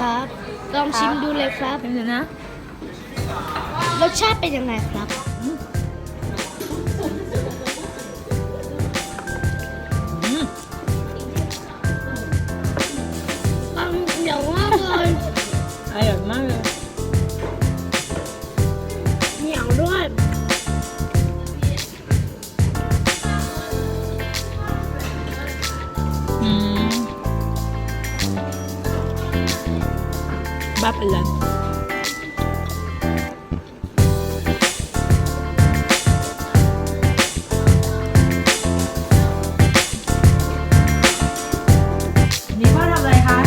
ครับ ลองชิมดูเลยครับเดี๋ยวนะ รสชาติเป็นยังไงครับ บ้าไปเลยนี่พ่อทำอะไรคะ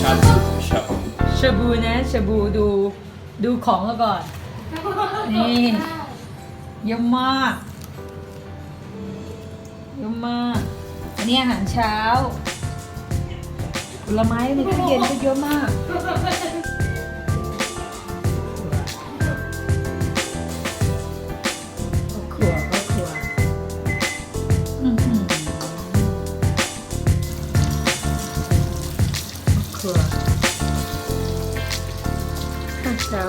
ชาบูชาบูชาบูนะชาบูดูดูของแล้วก่อน นี่เยอะมากเยอะมาก อันนี้อาหารเช้า ผลไม้ในตู้เย็นก็เยอะมากก็ครัวก็ครัวอื้อหือก็ครัวข้าวเจ้า